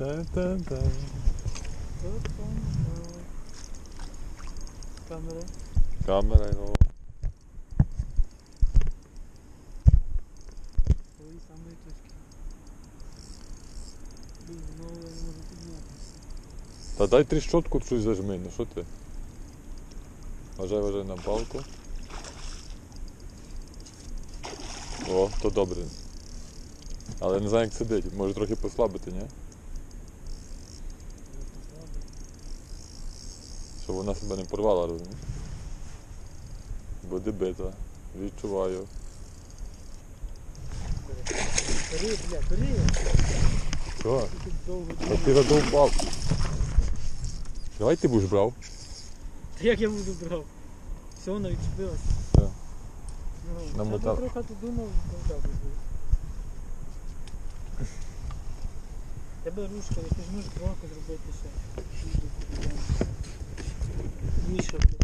Та-та-та. Камера. Камера його. Свої самої точки. Блін, знову я не можу піднятися. Та дай тріщотку щось зажми, ну що ти? Вважай, вважай на палку. О, то добре. Але не знаю, як сидить. Може трохи послабити, ні? Я послабив. Щоб вона себе не порвала, розумієш? Буде бита. Відчуваю. Бери, бля, бери. Що? Ти тут довго Та ти задовбав. Давай ти будеш брав. Та як я буду брав? Все, вона відчепилась. Так. Ну, Нам я трохи тут думав, так би було. Тебе ручка, ти ж можеш кроки зробити ще. Bicho.